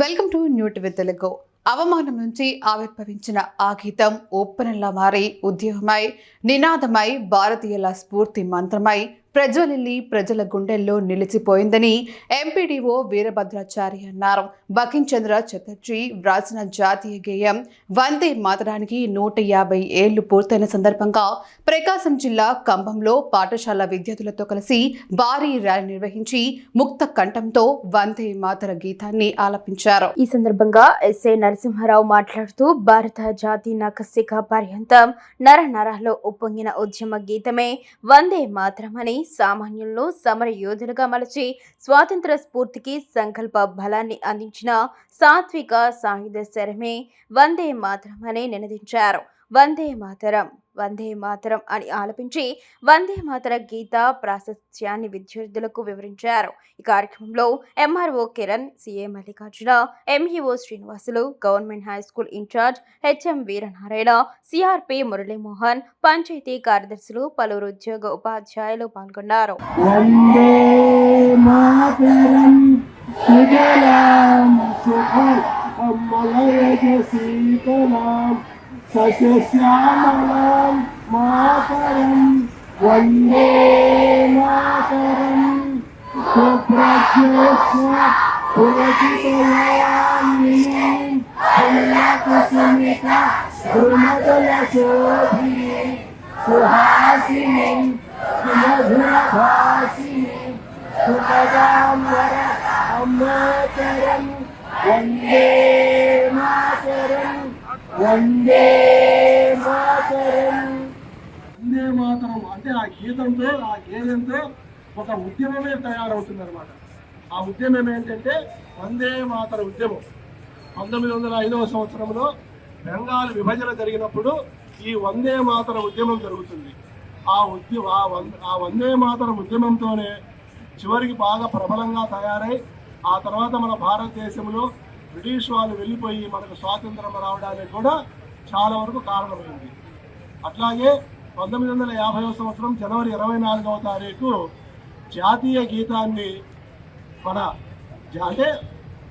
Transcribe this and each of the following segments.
Welcome to newt with Telugu. అవమానం నుంచి ఆవిర్భవించిన ఆ గీతం ఓపెనల్లా మారి ఉద్యమమై నినాదమై భారతీయుల స్ఫూర్తి మంత్రమై ప్రజ్వలిల్లి ప్రజల గుండెల్లో నిలిచిపోయిందని ఎంపీడీఓ వీరభద్రాచారి అన్నారు. బకించంద్ర చటర్జీ వ్రాసిన జాతీయ గేయం వందే మాతరానికి నూట యాభై ఏళ్ళు పూర్తయిన సందర్భంగా ప్రకాశం జిల్లా కంభంలో పాఠశాల విద్యార్థులతో కలిసి భారీ ర్యాలీ నిర్వహించి ముక్త కంఠంతో వందే మాతర గీతాన్ని ఆలపించారు. ఈ సందర్భంగా ఎస్ఏ నరసింహారావు మాట్లాడుతూ భారత జాతి నకసిక పర్యంతం నర నరలో ఉప్పొంగిన ఉద్యమ గీతమే వందే మాత్రమని సామాన్యులను సమర యోధులుగా మలచి స్వాతంత్ర స్ఫూర్తికి సంకల్ప బలాన్ని అందించిన సాత్విక సాయుధ శరమే వందే మాతరం అని నినదించారు. వందే మాతరం వందే మాతరం అని ఆలపించి వందే మాతర గీత ప్రాశస్త్యాన్ని విద్యార్థులకు వివరించారు. ఈ కార్యక్రమంలో MRO Kiran CA Mallikarjuna MEO Srinivasulu government high school in charge HM Veeranarayana CRP Muralimohan panchayati కార్యదర్శులు పలువురు ఉద్యోగ ఉపాధ్యాయులు పాల్గొన్నారు. सस्यश्यामलं मातरं वंदे मातरं स्वप्रज्ञस्य पुरचितयामिनीं पुण्यकुसुमिता भ्रुमदलशोभिने सुहासिनीं सुमधुरभासिनीं सुमदाम्बर अम्बरं वंदे వందే మాతరం. వందే మాతరం. అంటే ఆ గీతంతో ఆ గేదంతో ఒక ఉద్యమమే తయారవుతుంది అనమాట ఆ ఉద్యమం ఏంటంటే వందే మాతర ఉద్యమం. పంతొమ్మిది వందల ఐదవ సంవత్సరంలో బెంగాల్ విభజన జరిగినప్పుడు ఈ వందే మాతర ఉద్యమం జరుగుతుంది. ఆ ఉద్యమ ఆ వందే మాతర ఉద్యమంతోనే చివరికి బాగా ప్రబలంగా తయారై ఆ తర్వాత మన భారతదేశంలో బ్రిటిష్ వాళ్ళు వెళ్ళిపోయి మనకు స్వాతంత్రం రావడానికి కూడా చాలా వరకు కారణమైంది. అట్లాగే పంతొమ్మిది వందల యాభై సంవత్సరం జనవరి ఇరవై నాలుగవ తారీఖు జాతీయ గీతాన్ని మన అంటే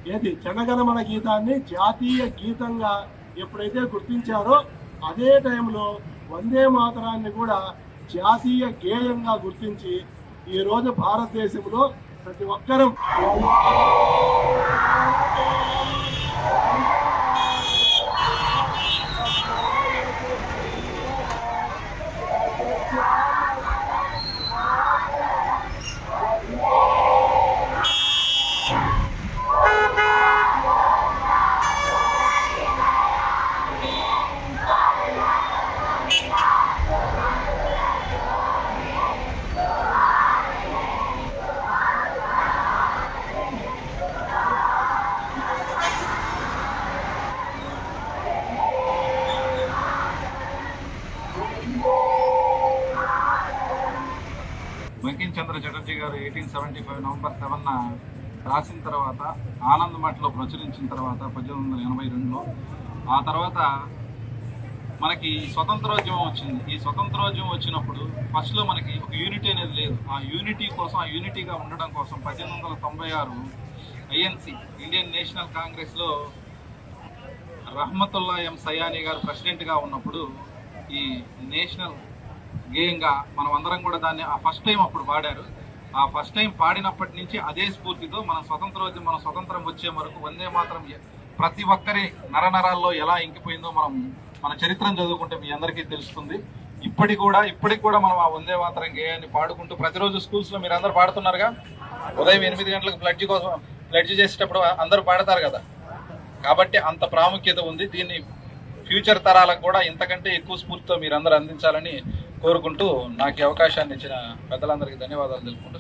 ఏది? జనగణమన గీతాన్ని జాతీయ గీతంగా ఎప్పుడైతే గుర్తించారో అదే టైంలో వందే మాతరాన్ని కూడా జాతీయ గేయంగా గుర్తించి ఈరోజు భారతదేశంలో ప్రతి ఒక్కరం Thank you. Bankim Chandra Chatterjee garu eighteen seventy five November సెవెన్న రాసిన తర్వాత ఆనంద్ మఠలో ప్రచురించిన తర్వాత పద్దెనిమిది వందల ఎనభై రెండులో ఆ తర్వాత మనకి స్వతంత్రోద్యమం వచ్చింది. ఈ స్వతంత్రోద్యమం వచ్చినప్పుడు ఫస్ట్లో మనకి ఒక యూనిటీ అనేది లేదు. ఆ యూనిటీ కోసం ఆ యూనిటీగా ఉండడం కోసం పద్దెనిమిది వందల తొంభై ఆరు ఐఎన్సి ఇండియన్ నేషనల్ కాంగ్రెస్లో రహమతుల్లా ఎం సయానీ గారు ప్రెసిడెంట్గా ఉన్నప్పుడు ఈ నేషనల్ గేయంగా మనం అందరం కూడా దాన్ని ఆ ఫస్ట్ టైం అప్పుడు పాడారు. ఆ ఫస్ట్ టైం పాడినప్పటి నుంచి అదే స్ఫూర్తితో మనం స్వతంత్రోద్యమం మనం స్వతంత్రం వచ్చే వరకు వందే మాత్రం ప్రతి ఒక్కరి నరనరాల్లో ఎలా ఇంకిపోయిందో మనం మన చరిత్రను చదువుకుంటే మీ అందరికీ తెలుస్తుంది. ఇప్పటికి కూడా ఇప్పటికి కూడా మనం ఆ వందే మాత్రం గేయాన్ని పాడుకుంటూ ప్రతిరోజు స్కూల్స్లో మీరు అందరు పాడుతున్నారుగా? ఉదయం ఎనిమిది గంటలకు ప్లడ్జి కోసం ప్లడ్జి చేసేటప్పుడు అందరూ పాడతారు కదా? కాబట్టి అంత ప్రాముఖ్యత ఉంది. దీన్ని ఫ్యూచర్ తరాలకు కూడా ఇంతకంటే ఎక్కువ స్ఫూర్తితో మీరు అందరూ అందించాలని కోరుకుంటూ నాకు అవకాశాన్ని ఇచ్చిన పెద్దలందరికీ ధన్యవాదాలు తెలుపుకుంటూ